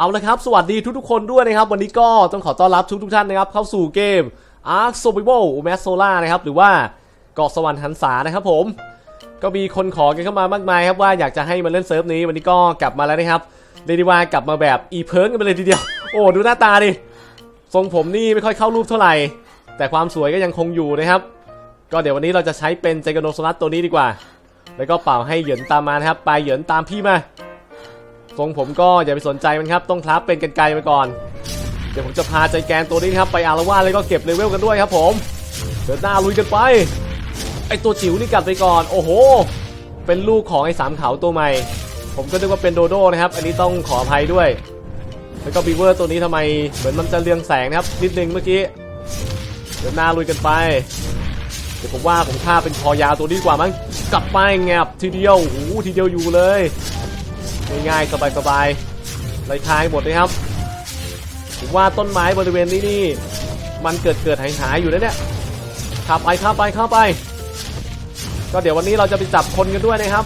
เอาละครับ สวัสดีทุกๆคนด้วยนะครับ วันนี้ก็ต้องขอต้อนรับทุกๆท่านนะครับ เข้าสู่เกม Ark Survival m a s s o l a นะครับ หรือว่าเกาะสวรรค์หันษานะครับผม ก็มีคนขอกันเข้ามามากมายครับว่าอยากจะให้มาเล่นเซิร์ฟนี้ วันนี้ก็กลับมาแล้วนะครับเรียกได้ว่ากลับมาแบบอีเพิร์กกันไปเลยทีเดียว โอ้ดูหน้าตาดิ ทรงผมนี่ไม่ค่อยเข้ารูปเท่าไหร่ แต่ความสวยก็ยังคงอยู่นะครับ ก็เดี๋ยววันนี้เราจะใช้เป็นเจกโนโซลัสตัวนี้ดีกว่า แล้วก็เป่าให้เหยินตามมานะครับ ไปเหยินตามพี่มา ทรงผมก็อย่าไปสนใจมันครับ ต้องคราฟเป็นกันไกลไปก่อน เดี๋ยวผมจะพาใจแกนตัวนี้ครับไปอารวาสแล้วก็เก็บเลเวลกันด้วยครับผมเดินหน้าลุยกันไป ไอตัวจิ๋วนี่กัดไปก่อน โอ้โห เป็นลูกของไอสามเขาตัวใหม่ ผมก็นึกว่าเป็นโดโด้นะครับ อันนี้ต้องขออภัยด้วย แล้วก็บีเวอร์ตัวนี้ทำไมเหมือนมันจะเรืองแสงนะครับ นิดนึงเมื่อกี้ เดินหน้าลุยกันไป เดี๋ยวผมว่าผมฆ่าเป็นคอยาวตัวนี้กว่ามั้ง กลับไปแงบทีเดียวโอ้โหทีเดียวอยู่เลย ง่ายๆสบายๆไรคายหมดเลยครับผมว่าต้นไม้บริเวณนี้นี่มันเกิดเกิดหายหายอยู่นะเนี่ยข้าไปข้าไปข้าไป ก็เดี๋ยววันนี้เราจะไปจับคนกันด้วยนะครับ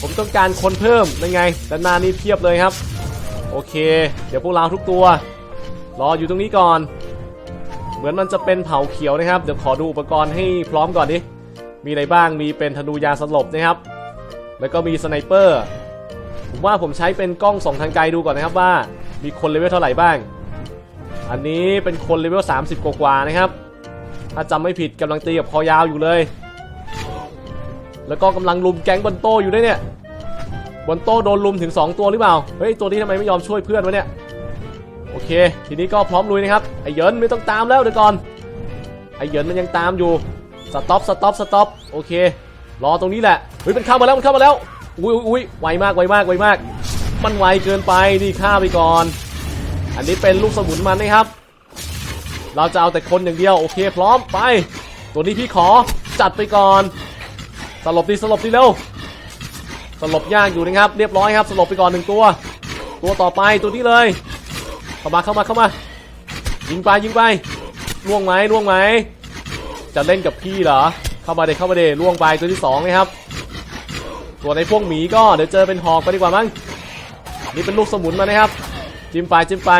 ผมต้องการคนเพิ่มยังไงด้านานี้เพียบเลยครับ โอเค เดี๋ยวพวกเราทุกตัว รออยู่ตรงนี้ก่อน เหมือนมันจะเป็นเผาเขียวนะครับ เดี๋ยวขอดูอุปกรณ์ให้พร้อมก่อนดิมีอะไรบ้างมีเป็นธนูยาสลบนะครับ แล้วก็มีสไนเปอร์ ผมว่าผมใช้เป็นกล้องส่องทางไกลดูก่อนนะครับว่า มีคนเลเวลเท่าไหร่บ้าง อันนี้เป็นคนเลเวล30 กว่าๆนะครับ ถ้าจำไม่ผิดกำลังตีกับคอยาวอยู่เลย แล้วก็กำลังลุมแก๊งบนโต้อยู่ด้วยเนี่ยบนโต้โดนลุมถึง 2 ตัวหรือเปล่า เฮ้ยตัวนี้ทำไมไม่ยอมช่วยเพื่อนวะเนี่ย โอเค ทีนี้ก็พร้อมลุยนะครับไอเหยินไม่ต้องตามแล้วเดี๋ยวก่อนไอเหยินมันยังตามอยู่สต็อปสต็อปสต็อปโอเค รอตรงนี้แหละเฮ้ยมันเข้ามาแล้วมันเข้ามาแล้ว อุ้ยอุ้ยไวมากไวมากไวมาก มันไวเกินไปนี่ฆ่าไปก่อน อันนี้เป็นลูกสมุนมันนะครับ เราจะเอาแต่คนอย่างเดียวโอเคพร้อมไป ตัวนี้พี่ขอจัดไปก่อน สลบดีสลบดีเร็วสลบยากอยู่นะครับ เรียบร้อยครับสลบไปก่อนหนึ่งตัว ตัวต่อไปตัวนี้เลยเข้ามาเข้ามาเข้ามา ยิงไปยิงไปล่วงไหมล่วงไหมจะเล่นกับพี่เหรอ เข้ามาเดเข้ามาเดล่วงไปตัวที่สองนะครับ ตัวในพวกหมีก็เดี๋ยวเจอเป็นหอกไปดีกว่ามั้งนี่เป็นลูกสมุนมานะครับ จิ้มไปจิ้มไป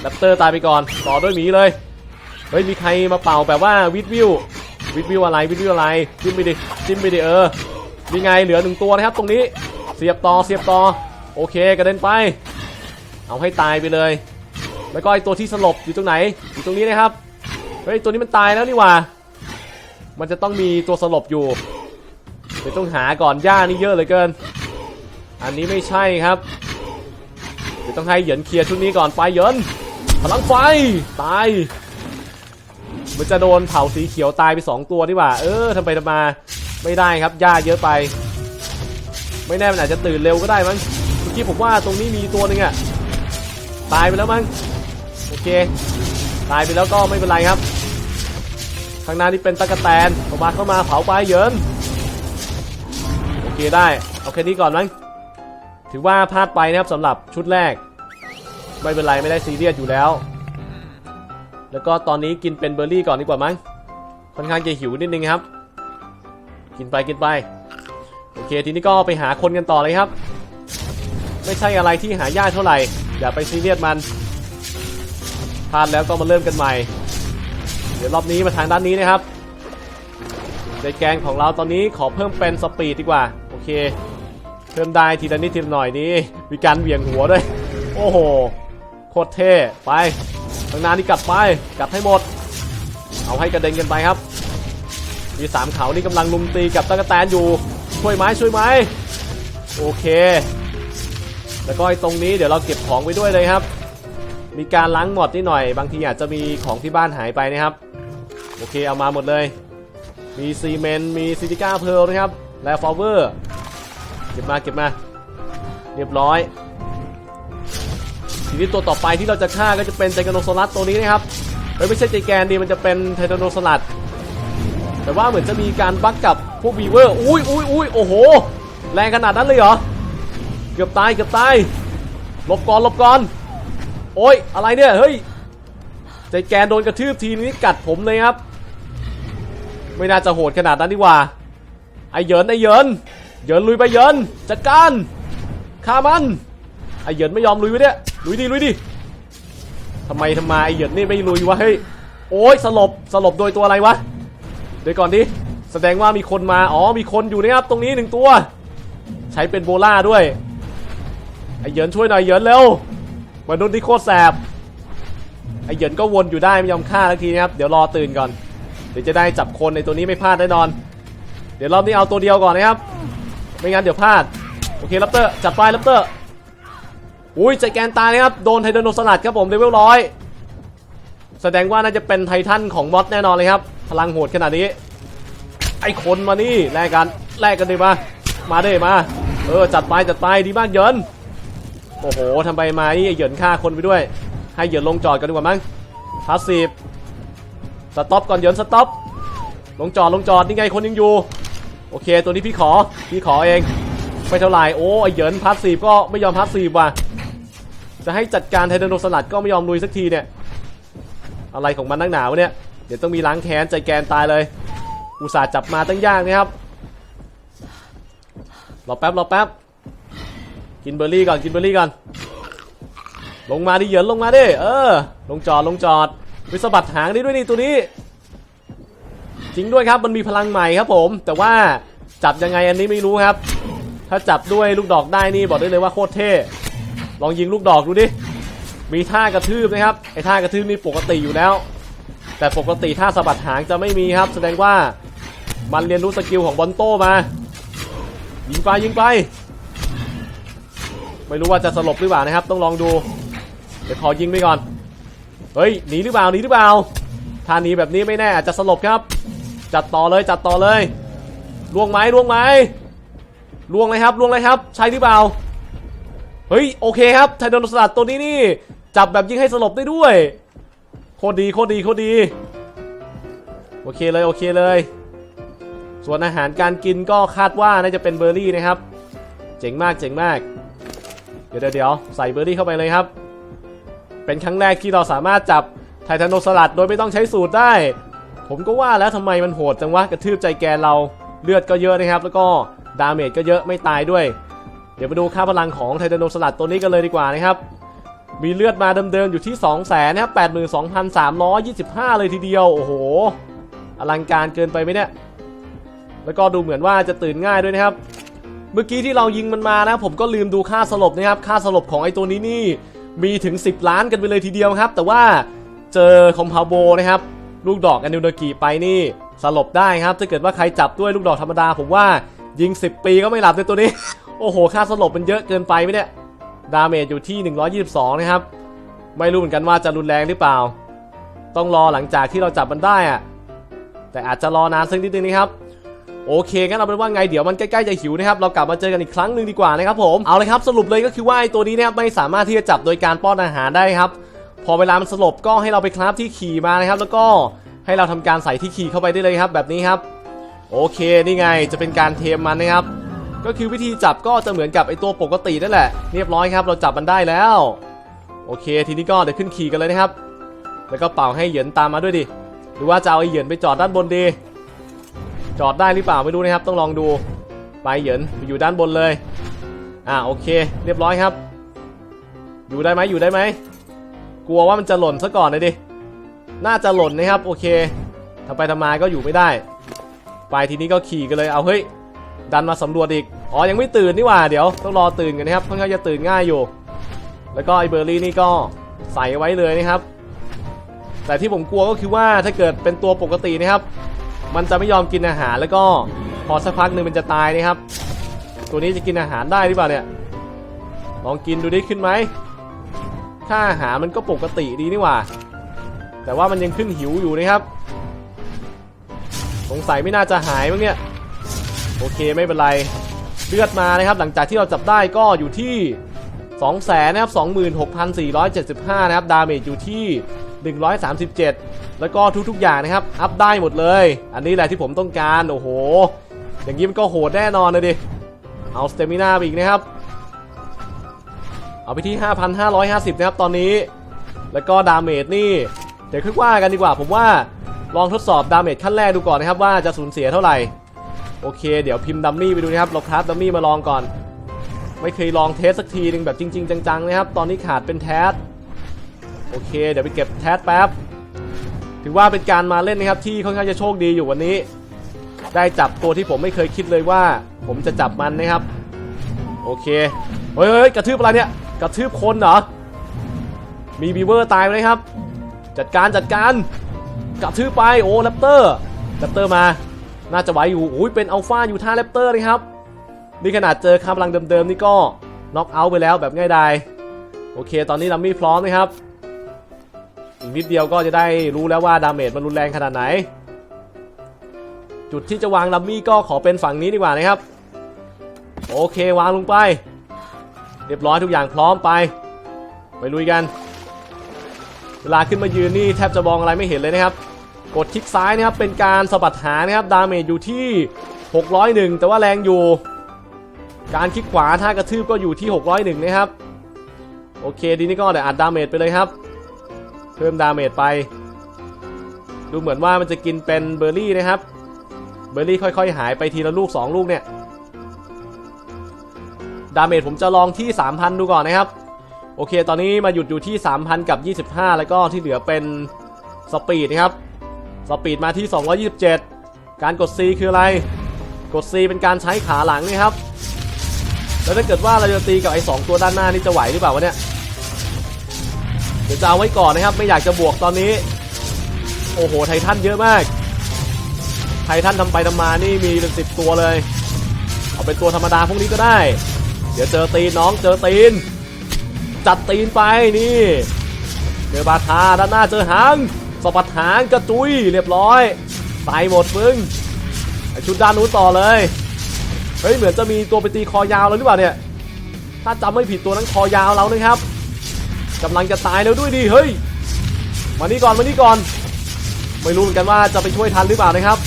แรปเตอร์ตายไปก่อน ต่อด้วยหมีเลยเฮ้ยมีใครมาเป่าแบบว่าวิดวิววิดวิวอะไรวิดวิวอะไรจิ้มไปดิจิ้มไปดิเออมีไงเหลือหนึ่งตัวนะครับ ตรงนี้เสียบต่อเสียบต่อโอเคกระเด็นไป เอาให้ตายไปเลย แล้วก็ไอตัวที่สลบอยู่ตรงไหนอยู่ตรงนี้นะครับเฮ้ยตัวนี้มันตายแล้วนี่ว่า มันจะต้องมีตัวสลบอยู่ เดี๋ยวต้องหาก่อนหญ้านี่เยอะเหลยเกิน อันนี้ไม่ใช่ครับ เดี๋ยวต้องให้เหยินเคลียร์ชุดนี้ก่อนไฟเหยินพลังไฟตายมันจะโดนเผาสีเขียวตายไป 2 ตัวดีกว่า เออทำไปทำมาไม่ได้ครับหญ้าเยอะไป ไม่แน่มันอาจจะตื่นเร็วก็ได้มั้งเมื่อกี้ผมว่าตรงนี้มีตัวหนึ่งอะตายไปแล้วมั้งโอเค ตายไปแล้วก็ไม่เป็นไรครับ ข้างหน้านี่เป็นตะกะแตนเข้ามาเข้ามาเผาไปเหยิน โอเคได้เอาแค่นี้ก่อนมั้งถือว่าพลาดไปนะครับสำหรับชุดแรก ไม่เป็นไรไม่ได้ซีเรียสอยู่แล้ว แล้วก็ตอนนี้กินเป็นเบอร์รี่ก่อนดีกว่ามั้งค่อนข้างจะหิวนิดนึงครับ กินไปกินไป โอเคทีนี้ก็ไปหาคนกันต่อเลยครับ ไม่ใช่อะไรที่หายากเท่าไหร่ อย่าไปซีเรียสมันพลาดแล้วก็มาเริ่มกันใหม่ เดี๋ยวรอบนี้มาทางด้านนี้นะครับในแกงของเราตอนนี้ขอเพิ่มเป็นสปีดดีกว่า เค เพิ่มได้ทีละนิดทีละหน่อยนี้มีการเหวี่ยงหัวด้วย โอ้โห โคตรเท่ ไปทางน้านี่กลับไป กลับให้หมด เอาให้กระเด็นกันไปครับ มีสามเขานี่กำลังลุมตีกับตะกะแตนอยู่ ช่วยไหมช่วยไหมโอเค แล้วก็ไอ้ตรงนี้เดี๋ยวเราเก็บของไว้ด้วยเลยครับ มีการล้างหมดนิดหน่อย บางทีอาจจะมีของที่บ้านหายไปนะครับ โอเคเอามาหมดเลย มีซีเมนต์ มีซิติก้าเพลนะครับ และฟอเวอร์ เก็บมาเก็บมา เรียบร้อย ทีนี้ตัวต่อไปที่เราจะฆ่าก็จะเป็นไทแกโนโซลัสตัวนี้นะครับเฮ้ยไม่ใช่ไจแกนดีมันจะเป็นไทแกโนโซลัสแต่ว่าเหมือนจะมีการบั๊กกับพวกวีเวอร์อุ้ยอุ้ยอุ้ยโอ้โห แรงขนาดนั้นเลยเหรอ เกือบตายเกือบตายหลบก่อนหลบก่อน โอ้ยอะไรเนี่ยเฮ้ยใจแกนโดนกระทืบทีนี้กัดผมเลยครับ ไม่น่าจะโหดขนาดนั้นดีกว่า ไอเหยินไอเหยิน เยินลุยไปเยินจัดการฆ่ามันไอเยินไม่ยอมลุยวะเนี่ยลุยดิลุยดิทำไมทำไมไอเยินนี่ไม่ลุยวะเฮ้ยโอ้ยสลบสลบโดยตัวอะไรวะเดี๋ยวก่อนดิแสดงว่ามีคนมาอ๋อมีคนอยู่นะครับตรงนี้หนึ่งตัว ใช้เป็นโบล่าด้วยไอเยินช่วยหน่อยเยินเร็วมนุษย์ที่โคตรแสบไอเหยินก็วนอยู่ได้ไม่ยอมฆ่าทักทีนะครับเดี๋ยวรอตื่นก่อน เดี๋ยวจะได้จับคนในตัวนี้ไม่พลาดแน่นอน เดี๋ยวรอบนี้เอาตัวเดียวก่อนนะครับ ไม่งั้นเดี๋ยวพลาด โอเคลัปเตอร์จัดไปลัปเตอร์อุ้ยใจแกนตายนะครับ โดนไทเดนโนสลัดครับผมเลเวลร้อยแสดงว่าน่าจะเป็นไททันของมอสแน่นอนเลยครับ พลังโหดขนาดนี้ ไอ้คนมานี่แลกกันแลกกันดีมา มาเด้มา เออจัดไปจัดไปดีมากเยินโอ้โหทำไปมานี่เหยินฆ่าคนไปด้วย ให้เหยินลงจอดกันดีกว่ามั้งพาสซีฟสต็อปก่อนเหยินสต็อปลงจอดลงจอดนี่ไงคนยังอยู่ โอเค ตัวนี้พี่ขอ พี่ขอเอง ไม่เท่าไหร่โอ้ไอเหยินพาสซีฟก็ไม่ยอมพาสซีฟว่ะ จะให้จัดการไทเดนโนสลัดก็ไม่ยอมลุยสักทีเนี่ย อะไรของมันนักหนาวเนี่ย เดี๋ยวต้องมีล้างแค้นใจแกนตายเลย อุตส่าห์จับมาตั้งยากนะครับ รอแป๊บรอแป๊บ กินเบอร์รี่ก่อน กินเบอร์รี่ก่อน ลงมาดิเหยินลงมาดิ เออ ลงจอดลงจอดวิสะบัดหางได้ด้วยนี่ตัวนี้ จริงด้วยครับมันมีพลังใหม่ครับผม แต่ว่าจับยังไงอันนี้ไม่รู้ครับ ถ้าจับด้วยลูกดอกได้นี่บอกได้เลยว่าโคตรเท่ลองยิงลูกดอกดูดิมีท่ากระทืบนะครับไอ้ท่ากระทืบนี่ปกติอยู่แล้ว แต่ปกติท่าสะบัดหางจะไม่มีครับ แสดงว่ามันเรียนรู้สกิลของบอลโต้มา ยิงไปยิงไปไม่รู้ว่าจะสลบหรือเปล่านะครับ ต้องลองดู เดี๋ยวขอยิงไปก่อน เฮ้ยหนีหรือเปล่าหนีหรือเปล่าถ้าหนีแบบนี้ไม่แน่อาจจะสลบครับ จัดต่อเลยจัดต่อเลยล่วงไหมล่วงไหมล่วงเลยครับล่วงเลยครับ ใช่หรือเปล่า เฮ้ยโอเคครับไทโดนสลัดตัวนี้นี่ จับแบบยิงให้สลบได้ด้วย โคตรดีโคตรดีโคตรดี โอเคเลยโอเคเลย ส่วนอาหารการกินก็คาดว่าน่าจะเป็นเบอร์รี่นะครับ เจ๋งมากเจ๋งมาก เดี๋ยวเดี๋ยวใส่เบอร์รี่เข้าไปเลยครับ เป็นครั้งแรกที่เราสามารถจับไททานโนสลัดโดยไม่ต้องใช้สูตรได้ ผมก็ว่าแล้วทำไมมันโหดจังวะกระทืบใจแกเราเลือดก็เยอะนะครับ แล้วก็ดาเมจก็เยอะไม่ตายด้วย เดี๋ยวมาดูค่าพลังของไทเทนโนสลัดตัวนี้กันเลยดีกว่านะครับ มีเลือดมาเดิมๆอยู่ที่2 0 0 0 0 0นะครับ82,325 เลยทีเดียว โอ้โห อลังการเกินไปไหมเนี่ย แล้วก็ดูเหมือนว่าจะตื่นง่ายด้วยนะครับ เมื่อกี้ที่เรายิงมันมานะ ผมก็ลืมดูค่าสลบนะครับ ค่าสลบของไอ้ตัวนี้นี่ มีถึง 10 ล้านกันไปเลยทีเดียวครับ แต่ว่าเจอคอมพาโบนะครับ ลูกดอกอนิวเดกิไปนี่สลบได้ครับถ้าเกิดว่าใครจับด้วยลูกดอกธรรมดาผมว่ายิง 10 ปีก็ไม่หลับในตัวนี้ โอ้โห ค่าสลบมันเยอะเกินไปไหมเนี่ย ดาเมจอยู่ที่ 122 นะครับ ไม่รู้เหมือนกันว่าจะรุนแรงหรือเปล่า ต้องรอหลังจากที่เราจับมันได้อะแต่อาจจะรอนานสักนิดนึงนะครับโอเคงั้นเอาเป็นว่าไงเดี๋ยวมันใกล้ๆจะหิวนะครับเรากลับมาเจอกันอีกครั้งหนึ่งดีกว่านะครับผมเอาเลยครับสรุปเลยก็คือว่าไอ้ตัวนี้เนะครับไม่สามารถที่จะจับโดยการป้อนอาหารได้ครับ พอเวลามันสลบก็ให้เราไปคราฟที่ขี่มานะครับ แล้วก็ให้เราทำการใส่ที่ขี่เข้าไปได้เลยครับ แบบนี้ครับ โอเคนี่ไงจะเป็นการเทมมันนะครับ ก็คือวิธีจับก็จะเหมือนกับไอตัวปกตินั่นแหละ เรียบร้อยครับ เราจับมันได้แล้ว โอเค ทีนี้ก็เดี๋ยวขึ้นขี่กันเลยนะครับ แล้วก็เป่าให้เหยินตามมาด้วยดิหรือว่าจะเอาไอเหยินไปจอดด้านบนดีจอดได้หรือเปล่าไม่รู้นะครับ ต้องลองดูไปเหยินไปอยู่ด้านบนเลย อ่าโอเค เรียบร้อยครับ อยู่ได้ไหมอยู่ได้ไหม กลัวว่ามันจะหล่นซะก่อนเลยดิ น่าจะหล่นนะครับ โอเคทำไปทำมาก็อยู่ไม่ได้ ไปทีนี้ก็ขี่กันเลย เอาเฮ้ย ดันมาสำรวจอีก อ๋อ ยังไม่ตื่นนี่หว่า เดี๋ยวต้องรอตื่นกันนะครับค่อนข้างจะตื่นง่ายอยู่ แล้วก็ไอเบอร์รี่นี่ก็ใส่ไว้เลยนะครับ แต่ที่ผมกลัวก็คือว่าถ้าเกิดเป็นตัวปกตินะครับ มันจะไม่ยอมกินอาหารแล้วก็พอสักพักหนึ่งมันจะตายนะครับ ตัวนี้จะกินอาหารได้หรือเปล่าเนี่ย ลองกินดูได้ขึ้นไหม ค่าอาหารมันก็ปกติดีนี่หว่า แต่ว่ามันยังขึ้นหิวอยู่นะครับ สงสัยไม่น่าจะหายมั้งเนี่ย โอเคไม่เป็นไร เลือดมานะครับ หลังจากที่เราจับได้ก็อยู่ที่2 0 0แสนนะครับ26,475 นะครับ ดาเมจอยู่ที่ 137 แล้วก็ทุก ๆ อย่างนะครับ อัพได้หมดเลย อันนี้แหละที่ผมต้องการ โอ้โห อย่างนี้มันก็โหดแน่นอนเลยดิ เอาสเตมินาไปอีกนะครับ เอาไปที่ 5,550 นะครับตอนนี้ แล้วก็ดาเมจนี่ เดี๋ยวค่อยว่ากันดีกว่า ผมว่าลองทดสอบดาเมจขั้นแรกดูก่อนนะครับว่าจะสูญเสียเท่าไหร่ โอเค เดี๋ยวพิมพ์ดัมมี่ไปดูนะครับเราคราฟดัมมี่มาลองก่อน ไม่เคยลองเทสสักทีหนึ่งแบบจริง ๆ จังๆนะครับ ตอนนี้ขาดเป็นแทสโอเค เดี๋ยวไปเก็บแทสแป๊บ ถือว่าเป็นการมาเล่นนะครับที่ค่อนข้างจะโชคดีอยู่วันนี้ ได้จับตัวที่ผมไม่เคยคิดเลยว่า ผมจะจับมันนะครับ โอเค เฮ้ยเฮ้ยกระทืบอะไรเนี่ย กระทืบคนเหรอ มีบีเวอร์ตายไหมครับ จัดการจัดการกระทืบไปโอ้แรปเตอร์แรปเตอร์มา น่าจะไหวอยู่อุ้ยเป็นอัลฟาอยู่ท่าแรปเตอร์เลยครับ นี่ขนาดเจอคำพลังเดิมๆนี่ก็น็อกเอาท์ไปแล้วแบบง่ายดายโอเค ตอนนี้ลัมมี่พร้อมนะครับ อีกนิดเดียวก็จะได้รู้แล้วว่าดาเมจมันรุนแรงขนาดไหน จุดที่จะวางลัมมี่ก็ขอเป็นฝั่งนี้ดีกว่านะครับ โอเควางลงไป เรียบร้อยทุกอย่างพร้อมไป ไปลุยกัน เวลาขึ้นมายืนนี่แทบจะมองอะไรไม่เห็นเลยนะครับ กดคลิกซ้ายนะครับเป็นการสะบัดหานะครับดาเมจอยู่ที่ 601 แต่ว่าแรงอยู่ การคลิกขวาถ้ากระทืบก็อยู่ที่ 601 นะครับ โอเคดีนี่ก็เดี๋ยวอัดดาเมจไปเลยครับ เพิ่มดาเมจไป ดูเหมือนว่ามันจะกินเป็นเบอร์รี่นะครับ เบอร์รี่ค่อย ๆ หายไปทีละลูก 2 ลูกเนี่ย ดาเมจผมจะลองที่ 3,000 ดูก่อนนะครับ โอเค ตอนนี้มาหยุดอยู่ที่ 3,000 กับ 25 แล้วก็ที่เหลือเป็นสปีดนะครับ สปีดมาที่ 227 การกด C คืออะไร กด C เป็นการใช้ขาหลังนี่ครับ แล้วถ้าเกิดว่าเราจะตีกับไอ้สองตัวด้านหน้านี่จะไหวหรือเปล่าวะเนี่ย เดี๋ยวจะเอาไว้ก่อนนะครับ ไม่อยากจะบวกตอนนี้ โอ้โห ไททันเยอะมาก ไททันทำไปทำมานี่มีเป็นสิบตัวเลย เอาเป็นตัวธรรมดาพวกนี้ก็ได้ เดี๋ยวเจอตีนน้องเจอตีน จัดตีนไปนี่เจอบาทาด้านหน้าเจอหางสะบัดหางกระจุยเรียบร้อยตายหมดมึงชุดด้านนู้นต่อเลยเฮ้ยเหมือนจะมีตัวไปตีคอยาวแล้วหรือเปล่าเนี่ยถ้าจำไม่ผิดตัวนั้นคอยาวแล้วนะครับกำลังจะตายแล้วด้วยดิเฮ้ยมานี่ก่อนมานี่ก่อน ไม่รู้เหมือนกันว่าจะไปช่วยทันหรือเปล่านะครับ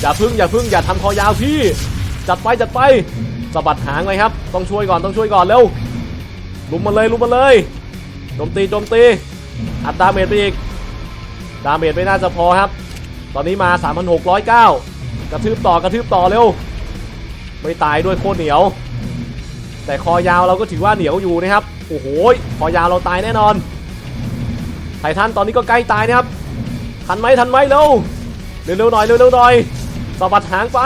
อย่าพึ่งอย่าพึ่งอย่าทำคอยาวพี่ จัดไปจัดไป สะบัดหางเลยครับ ต้องช่วยก่อนต้องช่วยก่อนเร็วลุมมาเลยลุมมาเลยโจมตีโจมตีอัดดาเมจไปอีกดาเมจไม่น่าจะพอครับ ตอนนี้มา 3,609 กระทืบต่อกระทืบต่อเร็ว ไม่ตายด้วยโคตรเหนียว แต่คอยาวเราก็ถือว่าเหนียวอยู่นะครับ โอ้โหคอยาวเราตายแน่นอนไททันตอนนี้ก็ใกล้ตายนะครับ ทันไหมทันไหมเร็วเร็วๆหน่อยเร็วๆหน่อยสะบัดหางไป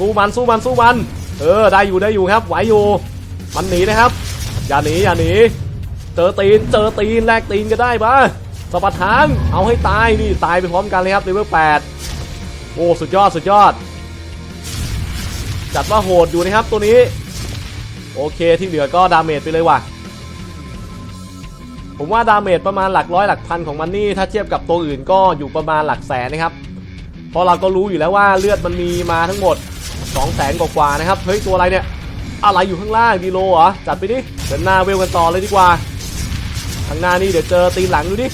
สู้มันสู้มันสู้มัน เออได้อยู่ได้อยู่ครับไหวอยู่ มันหนีนะครับ อย่าหนีอย่าหนี เจอตีนเจอตีนแลกตีนก็ได้ปะสะบัดหางเอาให้ตายนี่ตายไปพร้อมกันเลยครับเลเวล8โอ้สุดยอดสุดยอด จัดว่าโหดอยู่นะครับตัวนี้ โอเคที่เหลือก็ดาเมจไปเลยว่ะผมว่าดาเมจประมาณหลักร้อยหลักพันของมันนี่ถ้าเทียบกับตัวอื่นก็อยู่ประมาณหลักแสนนะครับเพราะเราก็รู้อยู่แล้วว่าเลือดมันมีมาทั้งหมด 2 0 0แสนกว่าๆนะครับ เฮ้ย ตัวอะไรเนี่ย อะไรอยู่ข้างล่างดีโลเหรอ จัดไปดิเดินหน้าเวลกันต่อเลยดีกว่าข้างหน้านี่เดี๋ยวเจอตีนหลังดูดิ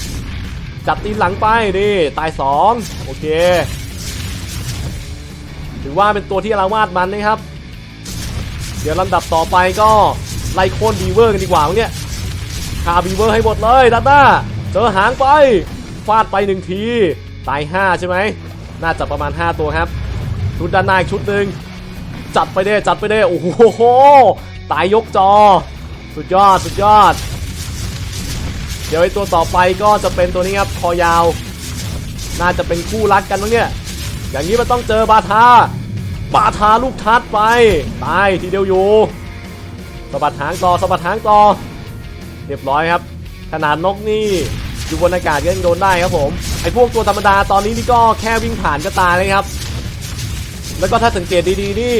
จับตีนหลังไปนี่ตาย2โอเค ถือว่าเป็นตัวที่เราวาดมันนะครับ เดี๋ยวลำดับต่อไปก็ไล่โค่นบีเวอร์กันดีกว่าวกเนี่ยฆ่าบีเวอร์ให้หมดเลยดัตต้าเจอหางไป ฟาดไปหนึ่งที ตาย 5 ใช่ไหม น่าจะประมาณ 5 ตัวครับ ชุดด้านหน้าอีกชุดหนึ่ง จัดไปเด้จัดไปเด้โอ้โหตายยกจอ สุดยอดสุดยอด เดี๋ยวไอตัวต่อไปก็จะเป็นตัวนี้ครับคอยาว น่าจะเป็นคู่รักกันมั้งเนี่ย อย่างนี้มันต้องเจอบาทาบาทาลูกทัดไปตายทีเดียวอยู่สะบัดหางต่อสะบัดหางต่อ เรียบร้อยครับ ขนาดนกนี่อยู่บนอากาศก็ยังโดนได้ครับผมไอพวกตัวธรรมดาตอนนี้นี่ก็แค่วิ่งผ่านก็ตายเลยครับ แล้วก็ถ้าสังเกตดีๆนี่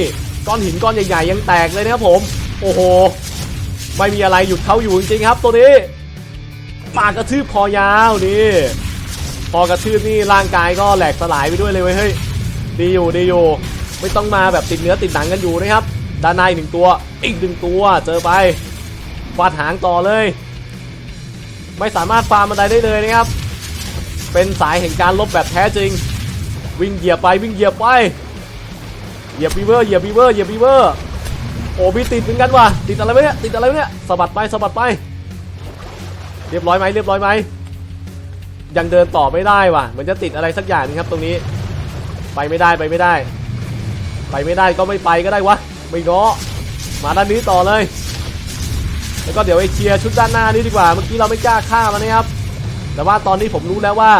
ก้อนหินก้อนใหญ่ๆยังแตกเลยนะครับผม โอ้โห ไม่มีอะไรหยุดเขาอยู่จริงๆครับตัวนี้ปากกระทืบคอยาวนี่พอกระทืบนี่ร่างกายก็แหลกสลายไปด้วยเลยเว้ยเฮ้ยดีอยู่ดีอยู่ไม่ต้องมาแบบติดเนื้อติดหนังกันอยู่นะครับ ด้านในหนึ่งตัว อีกหนึ่งตัวเจอไปฟาดหางต่อเลย ไม่สามารถฟาร์มมันไดได้เลยนะครับ เป็นสายแห่งการลบแบบแท้จริง วิ่งเหยียบไปวิ่งเหยียบไป เหยียบบีเวอร์เหยียบบีเวอร์เหยียบบีเวอร์โอ้มีติดเหมือนกันว่ะติดอะไรวะเนี่ยติดอะไรวะเนี่ยสะบัดไปสะบัดไป เรียบร้อยไหมเรียบร้อยไหมยังเดินต่อไม่ได้ว่ะเหมือนจะติดอะไรสักอย่างนึงครับตรงนี้ ไปไม่ได้ไปไม่ได้ ไปไม่ได้ก็ไม่ไปก็ได้วะไม่ง้อมาด้านนี้ต่อเลย แล้วก็เดี๋ยวไอเคลียชุดด้านหน้านี้ดีกว่า เมื่อกี้เราไม่กล้าฆ่ามันนะครับ แต่ว่าตอนนี้ผมรู้แล้วว่า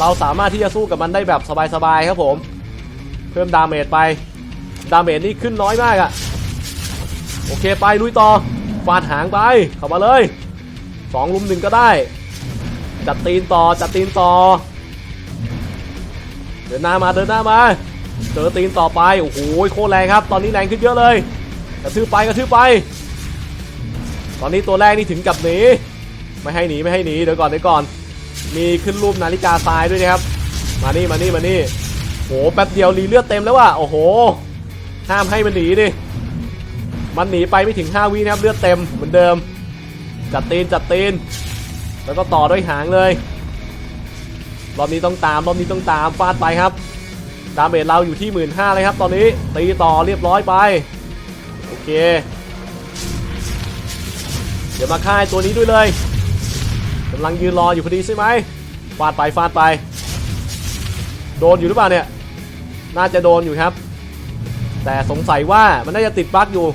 เราสามารถที่จะสู้กับมันได้แบบสบายๆครับผม เพิ่มดาเมจไป ดาเมจนี่ขึ้นน้อยมากอะโอเคไปลุยต่อฟาดหางไปเข้ามาเลยสองลุมหนึ่งก็ได้ จัดตีนต่อจัดตีนต่อ เดินหน้ามาเดินหน้ามาเจอตีนต่อไปโอ้โหโคตรแรงครับ ตอนนี้แรงขึ้นเยอะเลยกระทืบไปกระทืบไป ตอนนี้ตัวแรกนี่ถึงกับหนีไม่ให้หนีไม่ให้หนีเดี๋ยวก่อนเดี๋ยวก่อน มีขึ้นรูปนาฬิกาทรายด้วยนะครับ มานี่มานี่มานี่โหแป๊บเดียวรีเลือดเต็มแล้วว่ะโอ้โห ห้ามให้มันหนีดิ มันหนีไปไม่ถึง 5วินะครับเลือดเต็มเหมือนเดิม จัดตีนจัดตีน แล้วก็ต่อด้วยหางเลย รอบนี้ต้องตามรอบนี้ต้องตามฟาดไปครับ ดาเมจเราอยู่ที่ 1 5ื่นเลยครับ ตอนนี้ตีต่อเรียบร้อยไป โอเค เดี๋ยวมาฆ่าไอ้ตัวนี้ด้วยเลยกำลังยืนรออยู่พอดีใช่ไหมฟาดไปฟาดไป โดนอยู่หรือเปล่าเนี่ย น่าจะโดนอยู่ครับ แต่สงสัยว่ามันน่าจะติดบั๊กอยู่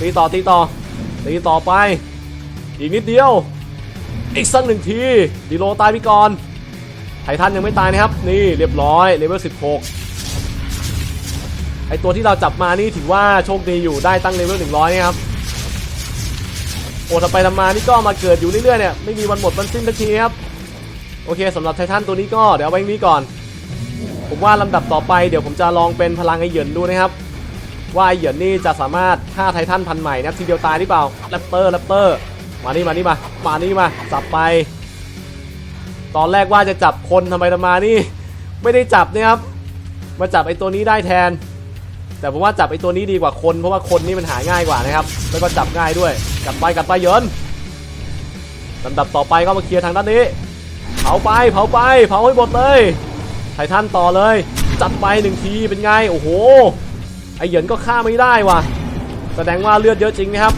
ตีต่อตีต่อตีต่อไป อีกนิดเดียว อีกสักหนึ่งทีดีโลตายไปก่อนไททันยังไม่ตายนะครับ นี่เรียบร้อยเลเวล16 ไอตัวที่เราจับมานี่ถือว่าโชคดีอยู่ได้ตั้งเลเวล100นะครับโอ้ทำไปทำมานี่ก็มาเกิดอยู่เรื่อยๆเนี่ยไม่มีวันหมดวันสิ้นทักทีครับโอเคสำหรับไททันตัวนี้ก็เดี๋ยวเอาไว้นี้ก่อน ผมว่าลำดับต่อไปเดี๋ยวผมจะลองเป็นพลังไอเหยินดูนะครับ ว่าไอเหยินนี่จะสามารถฆ่าไททันพันใหม่นะครับทีเดียวตายหรือเปล่าแรปเตอร์แรปเตอร์มานี่มานี่มามานี่มาสับไป ตอนแรกว่าจะจับคนทำไมทำมานี่ ไม่ได้จับนะครับ มาจับไอ้ตัวนี้ได้แทน แต่ผมว่าจับไอ้ตัวนี้ดีกว่าคนเพราะว่าคนนี่มันหาง่ายกว่านะครับ แล้วก็จับง่ายด้วยกลับไปกลับไปเยินลำดับต่อไปก็มาเคลียร์ทางด้านนี้ เผาไปเผาไป เผาให้หมดเลยไททันต่อเลย จัดไปหนึ่งทีเป็นไงโอ้โห ไอเหยินก็ฆ่าไม่ได้ว่ะ แสดงว่าเลือดเยอะจริงนะครับ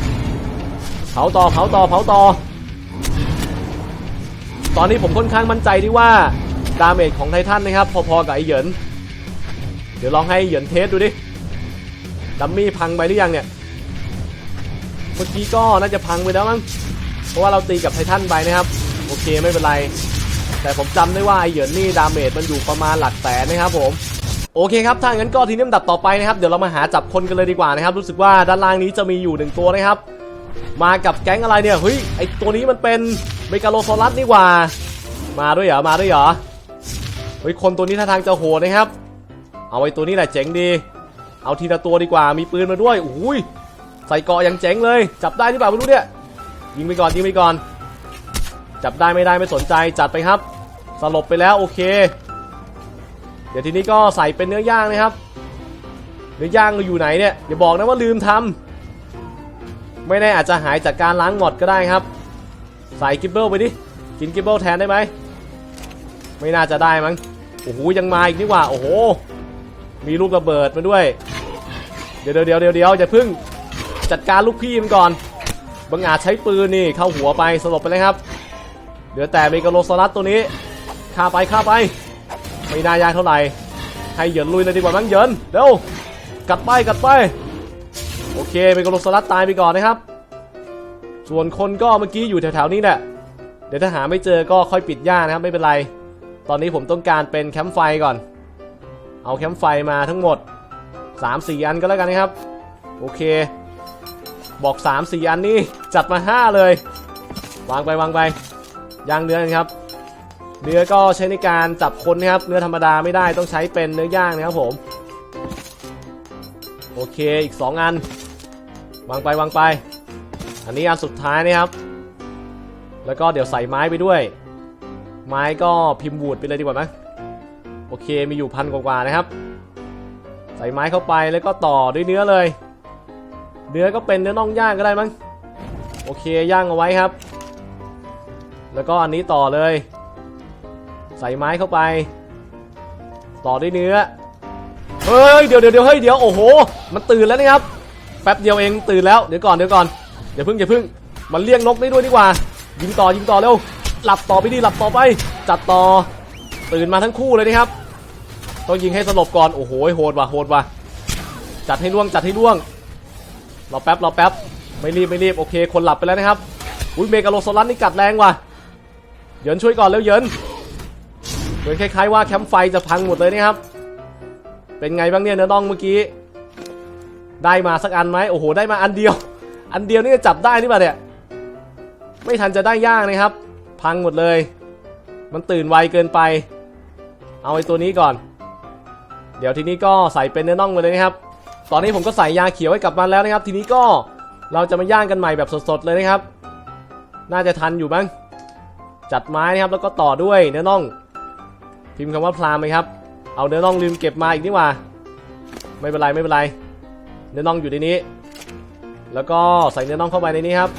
เผาต่อเผาต่อเผาต่อ ตอนนี้ผมค่อนข้างมั่นใจที่ว่าดาเมจของไททันนะครับ พอๆกับไอเหยิน เดี๋ยวลองให้เหยินเทสดูดิ ดัมมี่พังไปหรือยังเนี่ย เมื่อกี้ก็น่าจะพังไปแล้วมั้ง เพราะว่าเราตีกับไททันไปนะครับ โอเคไม่เป็นไร แต่ผมจำได้ว่าไอเหยินนี่ดาเมจมันอยู่ประมาณหลักแสนนะครับผม โอเคครับถ้างั้นก็ทีนี้ลำดับต่อไปนะครับ เดี๋ยวเรามาหาจับคนกันเลยดีกว่านะครับ รู้สึกว่าด้านล่างนี้จะมีอยู่หนึ่งตัวนะครับ มากับแก๊งอะไรเนี่ยเฮ้ยไอตัวนี้มันเป็นเมกาโลซอรัสนี่ว่า มาด้วยเหรอมาด้วยเหรอเฮ้ยคนตัวนี้ท่าทางจะโหดนะครับ เอาไอตัวนี้แหละเจ๋งดี เอาทีละตัวดีกว่ามีปืนมาด้วยอุ้ยใส่เกาะอย่างเจ๋งเลย จับได้หรือเปล่าไม่รู้เนี่ยยิงไปก่อนยิงไปก่อน จับได้ไม่ได้ไม่สนใจจัดไปครับ สลบไปแล้วโอเค ดี๋ยวทีนี้ก็ใส่เป็นเนื้อย่างนะครับ เนื้อย่างเราอยู่ไหนเนี่ยอย่าบอกนะว่าลืมทำไม่แน่อาจจะหายจากการล้างหมดก็ได้ครับ ใส่กิบเบิลไปดิ กินกิบเบิลแทนได้ไหม ไม่น่าจะได้มั้ง โอ้โหยังมาอีกนี่หว่า โอ้โห มีลูกระเบิดมาด้วย เดี๋ยวเดี๋ยวเดี๋ยวเดี๋ยวอย่าพึ่งจัดการลูกพี่มันก่อน บังอาจใช้ปืนนี่เข้าหัวไปสลบไปเลยครับ เหลือแต่เมกาโลซอรัสตัวนี้ฆ่าไปฆ่าไป ไม่น่ายากเท่าไหร่ให้เหยินลุยเลยดีกว่ามั้งเหยินเร็วกัดไปกัดไป โอเคเมกาโลซอรัสตายไปก่อนนะครับ ส่วนคนก็เมื่อกี้อยู่แถวๆนี้แหละเดี๋ยวถ้าหาไม่เจอก็ค่อยปิดย่านะครับไม่เป็นไร ตอนนี้ผมต้องการเป็นแคมป์ไฟก่อน เอาแคมป์ไฟมาทั้งหมด 3-4 อันก็แล้วกันนะครับ โอเค บอก 3-4 อันนี่จัดมา 5 เลย วางไปวางไปย่างเนื้อนครับ เนื้อก็ใช้ในการจับคนนะครับ เนื้อธรรมดาไม่ได้ต้องใช้เป็นเนื้อย่างนะครับผม โอเคอีก 2 อัน วางไปวางไป อันนี้อันสุดท้ายนะครับ แล้วก็เดี๋ยวใส่ไม้ไปด้วย ไม้ก็พิมพ์บูดไปเลยดีกว่าไหมโอเคมีอยู่พันกว่าๆนะครับ ใส่ไม้เข้าไปแล้วก็ต่อด้วยเนื้อเลย เนื้อก็เป็นเนื้อน่องย่างก็ได้มั้ง โอเคย่างเอาไว้ครับ แล้วก็อันนี้ต่อเลย ส่ไม้เข้าไป ต่อด้วยเนื้อ เฮ้ยเดี๋ยวเดี๋ยวเดี๋ยวเฮ้ย เดี๋ยว โอ้โห มันตื่นแล้วนะครับ แป๊บเดียวเองตื่นแล้ว เดี๋ยวก่อน เดี๋ยวก่อนอย่าพึ่งอย่าพึ่ง มันเลี้ยงนกได้ด้วยดีกว่า ยิงต่อยิงต่อเร็ว หลับต่อไปดิ หลับต่อไป จัดต่อ ตื่นมาทั้งคู่เลยนะครับ ต้องยิงให้สลบก่อน โอ้โห โหดว่ะ โหดว่ะ จัดให้ล่วง จัดให้ล่วง รอแป๊บ รอแป๊บ ไม่รีบ ไม่รีบ โอเค คนหลับไปแล้วนะครับ อุ้ยเมกาโลโซลัสนี่กัดแรงว่ะ เยินช่วยก่อนแล้วเยิน เหมือนคล้ายๆว่าแคมป์ไฟจะพังหมดเลยนะครับ เป็นไงบ้างเนี่ยเนื้อน่องเมื่อกี้ ได้มาสักอันไหมโอ้โห ได้มาอันเดียว อันเดียวนี่จะจับได้นี่ป่ะเนี่ย ไม่ทันจะได้ยางนะครับ พังหมดเลย มันตื่นไวเกินไป เอาไอ้ตัวนี้ก่อน เดี๋ยวทีนี้ก็ใส่เป็นเนื้อน่องไปเลยนะครับ ตอนนี้ผมก็ใส่ยาเขียวให้กับมันแล้วนะครับ ทีนี้ก็เราจะมาย่างกันใหม่แบบสดๆเลยนะครับ น่าจะทันอยู่บ้างจัดไม้นะครับแล้วก็ต่อด้วยเนื้อน่อง พิมพ์คำว่าพรามไหมครับ เอาเนื้อน่องลืมเก็บมาอีกนี่ว่า ไม่เป็นไรไม่เป็นไร เนื้อน่องอยู่ในนี้ แล้วก็ใส่เนื้อน่องเข้าไปในนี้ครับ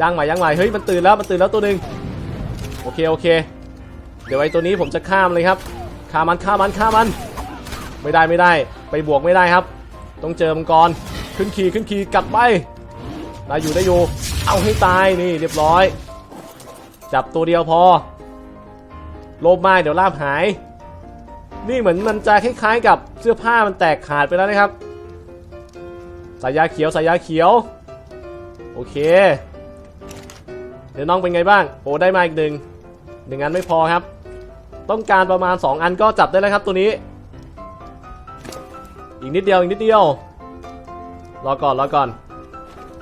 ย่างใหม่ย่างใหม่ เฮ้ยมันตื่นแล้วมันตื่นแล้วตัวหนึ่งโอเคโอเค เดี๋ยวไอ้ตัวนี้ผมจะฆ่ามันเลยครับฆ่ามันฆ่ามันฆ่ามัน ไม่ได้ไม่ได้ ไปบวกไม่ได้ครับ ต้องเจอมังกร ขึ้นขี่ขึ้นขี่กัดไป ได้อยู่ได้อยู่ เอาให้ตายนี่เรียบร้อย จับตัวเดียวพอ โลภมากเดี๋ยวลาบหาย นี่เหมือนมันจะคล้ายๆกับเสื้อผ้ามันแตกขาดไปแล้วนะครับ สายยาเขียวสายยาเขียว โอเค เดี๋ยวน้องเป็นไงบ้าง โอ้ได้มาอีกหนึ่งหนึ่งอันไม่พอครับ ต้องการประมาณ 2 อันก็จับได้แล้วครับตัวนี้ อีกนิดเดียวอีกนิดเดียว รอก่อนรอก่อน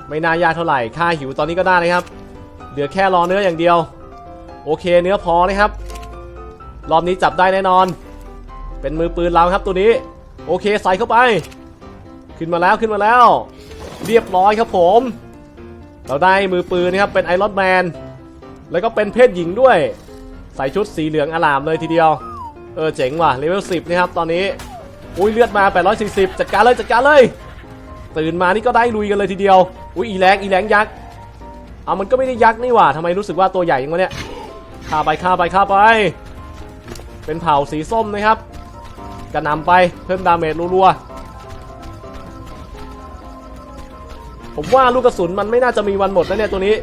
ไม่น่ายากเท่าไหร่ ค่าหิวตอนนี้ก็ได้นะครับ เหลือแค่รอเนื้ออย่างเดียว โอเคเนื้อพอนะครับ รอบนี้จับได้แน่นอน เป็นมือปืนเราครับตัวนี้ โอเคใส่เข้าไป ขึ้นมาแล้วขึ้นมาแล้ว เรียบร้อยครับผม เราได้มือปืนนะครับเป็นไอรอนแมนแล้วก็เป็นเพศหญิงด้วย ใส่ชุดสีเหลืองอลามเลยทีเดียว เออเจ๋งว่ะเลเวล10นะครับตอนนี้อุ้ยเลือดมา 840 จัดการเลยจัดการเลย ตื่นมานี่ก็ได้ลุยกันเลยทีเดียว อุ้ยอีแรงอีแรงยักษ์เอามันก็ไม่ได้ยักษ์นี่หว่าทำไมรู้สึกว่าตัวใหญ่ยังวะเนี่ยฆ่าไปฆ่าไปฆ่าไป เป็นเผ่าสีส้มนะครับกระหนำไปเพิ่มดาเมจรัวๆผมว่าลูกกระสุนมันไม่น่าจะมีวันหมดนะเนี่ยตัวนี้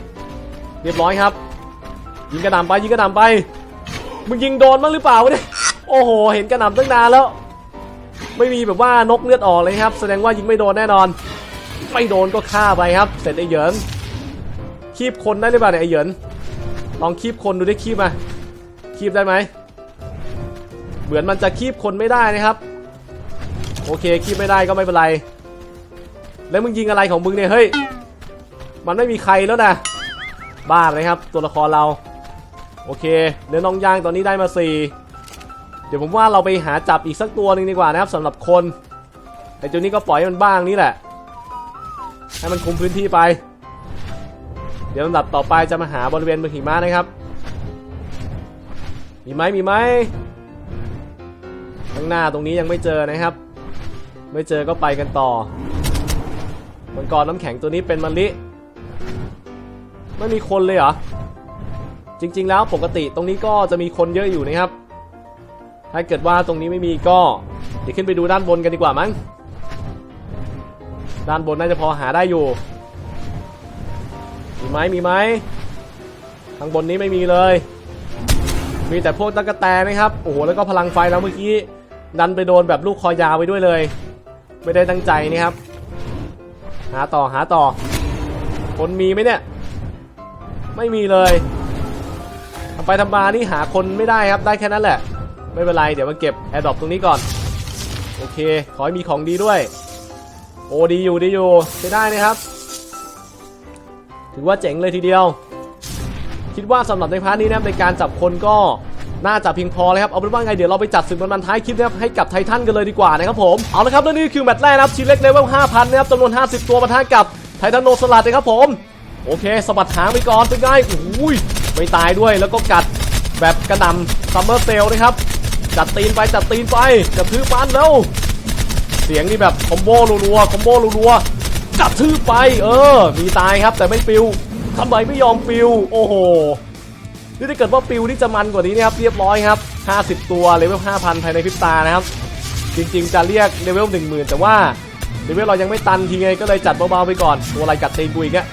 เรียบร้อยครับ ยิงกระหน่ำไปยิงกระหน่ำไปมึงยิงโดนมั้งหรือเปล่าวะเนี่ยโอ้โห เห็นกระหน่ำตั้งนานแล้ว ไม่มีแบบว่านกเลือดออกเลยครับ แสดงว่ายิงไม่โดนแน่นอน ไม่โดนก็ฆ่าไปครับ เสร็จไอ้เหยินคีบคนได้หรือเปล่าเนี่ยไอ้เหยินลองคีบคนดูได้คีบมาคีบได้ไหม เหมือนมันจะคีบคนไม่ได้นะครับ โอเคคีบไม่ได้ก็ไม่เป็นไร แล้วมึงยิงอะไรของมึงเนี่ยเฮ้ยมันไม่มีใครแล้วนะบ้าเลยครับ ตัวละครเรา โอเค เนื้อน้องย่างตอนนี้ได้มา4เดี๋ยวผมว่าเราไปหาจับอีกสักตัวหนึ่งดีกว่านะครับสำหรับคนไอ้ตัวนี้ก็ปล่อยให้มันบ้างนี่แหละ ให้มันคุมพื้นที่ไป เดี๋ยวลำดับต่อไปจะมาหาบริเวณเมืองหิมะนะครับ มีไหมมีไหม ข้างหน้าตรงนี้ยังไม่เจอนะครับ ไม่เจอก็ไปกันต่อมังกรน้ำแข็งตัวนี้เป็นมะลิ ไม่มีคนเลยเหรอ จริง ๆ แล้วปกติตรงนี้ก็จะมีคนเยอะอยู่นะครับ ถ้าเกิดว่าตรงนี้ไม่มีก็เดี๋ยวขึ้นไปดูด้านบนกันดีกว่ามั้ง ด้านบนน่าจะพอหาได้อยู่ มีไหมมีไหมข้างบนนี้ไม่มีเลย มีแต่พวกตะกะแตนนะครับ โอ้โห แล้วก็พลังไฟแล้วเมื่อกี้ ดันไปโดนแบบลูกคอยาวไปด้วยเลย ไม่ได้ตั้งใจนี่ครับ หาต่อหาต่อ คนมีไหมเนี่ย ไม่มีเลยทำไปทำมานี่หาคนไม่ได้ครับได้แค่นั้นแหละ ไม่เป็นไรเดี๋ยวมาเก็บแอร์ดรอปตรงนี้ก่อน โอเค ขอให้มีของดีด้วย โอ้ดีอยู่ดีอยู่ใช้ได้นะครับ ถือว่าเจ๋งเลยทีเดียว คิดว่าสำหรับในพาร์ทนี้นะครับในการจับคนก็ น่าจะเพียงพอเลยครับเอาเป็นว่าไงเดี๋ยวเราไปจัดศึกมันมันท้ายคลิปนะครับให้กับไททันกันเลยดีกว่านะครับผมเอาละครับและนี่คือแมตช์แรกนะครับชิ้นเล็กเลเวล5,000นะครับจำนวน 50 ตัวปะทะกับไททันโนสลัดนะครับผมโอเคสะบัดหางไปก่อนเป็นไงอุ้ยไม่ตายด้วยแล้วก็กัดแบบกระนำซัมเมอร์เซลนะครับจัดตีนไปจัดตีนไปกระทืบมันแล้วเสียงนี่แบบคอมโบรัวๆคอมโบรัวๆกระทืบไปเออ มีตายครับแต่ไม่ปิวทำไมไม่ยอมปิว โอ้โห นี่ถ้าเกิดว่าปิวนี่จะมันกว่านี้นะครับเรียบร้อยครับ 50 ตัวเลเวล 5,000 ภายในพริบตานะครับ จริงๆจะเรียกเลเวล 10,000 แต่ว่าเลเวลเรายังไม่ตันทีไงก็เลยจัดเบาๆไปก่อนตัวอะไรกัดเตีนกูอีกอะ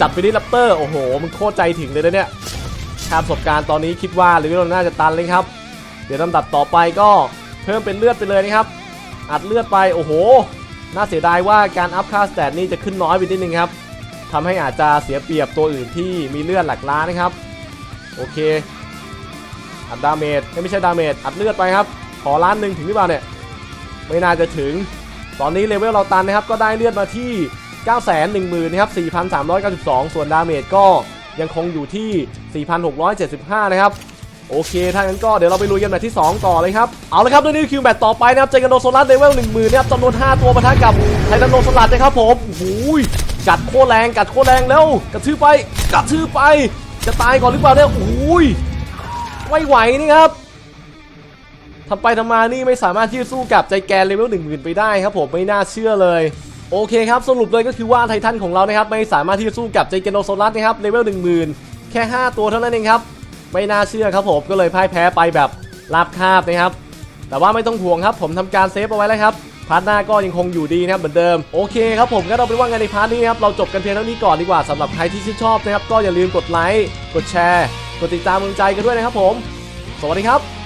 จัดไปที่แรปเตอร์โอ้โหมันโคตรใจถึงเลยนะเนี่ยค่าประสบการณ์ตอนนี้คิดว่าเลเวลเราน่าจะตันเลยครับ เดี๋ยวลำดับต่อไปก็เพิ่มเป็นเลือดไปเลยนะครับ อัดเลือดไปโอ้โห น่าเสียดายว่าการอัพค่าสแตทนี่จะขึ้นน้อยไปนิดนึงครับทำให้อาจจะเสียเปรียบตัวอื่นที่มีเลือดหลักล้านนะครับ โอเค อัดดาเมจไม่ใช่ดาเมจอัดเลือดไปครับ ขอล้านหนึ่งถึงหรือเปล่าเนี่ย ไม่น่าจะถึง ตอนนี้เลเวลเราตันนะครับ ก็ได้เลือดมาที่ 9 1 0 0 0 0นะครับ4,392 ส่วนดาเมจก็ยังคงอยู่ที่ 4,675 นะครับ โอเค ถ้างั้นก็เดี๋ยวเราไปลุยกันแบบที่ 2 ต่อเลยครับ เอาละครับด้วยนี่คิวแมตช์ต่อไปนะครับ เจอกันโดโซลัสเลเวล10,000นะครับจำนวน 5 ตัวปะทะกับไททันโดโซลัสนะครับผมโอ้ยกัดโคตรแรง กัดโคตรแรงแล้วกระทืบไปกระทืบไป จะตายก่อนหรือเปล่าเนี่ยโอ้ยไม่ไหวนี่ครับทำไปทำมานี่ไม่สามารถที่จะสู้กับใจแกนเลเวล10,000ไปได้ครับผมไม่น่าเชื่อเลยโอเคครับสรุปเลยก็คือว่าไททันของเรานะครับไม่สามารถที่จะสู้กับใจแกนโนโซลัสนะครับเลเวล10,000แค่ 5 ตัวเท่านั้นเองครับไม่น่าเชื่อครับผมก็เลยพ่ายแพ้ไปแบบราบคาบนะครับแต่ว่าไม่ต้องห่วงครับผมทำการเซฟเอาไว้แล้วครับ พาร์ทหน้าก็ยังคงอยู่ดีนะครับเหมือนเดิมโอเคครับผมก็เราเป็นว่าไงในพาร์ทนี้นะครับเราจบกันเพียงเท่านี้ก่อนดีกว่าสำหรับใครที่ชื่นชอบนะครับก็อย่าลืมกดไลค์กดแชร์กดติดตามกำลังใจกันด้วยนะครับผม สวัสดีครับ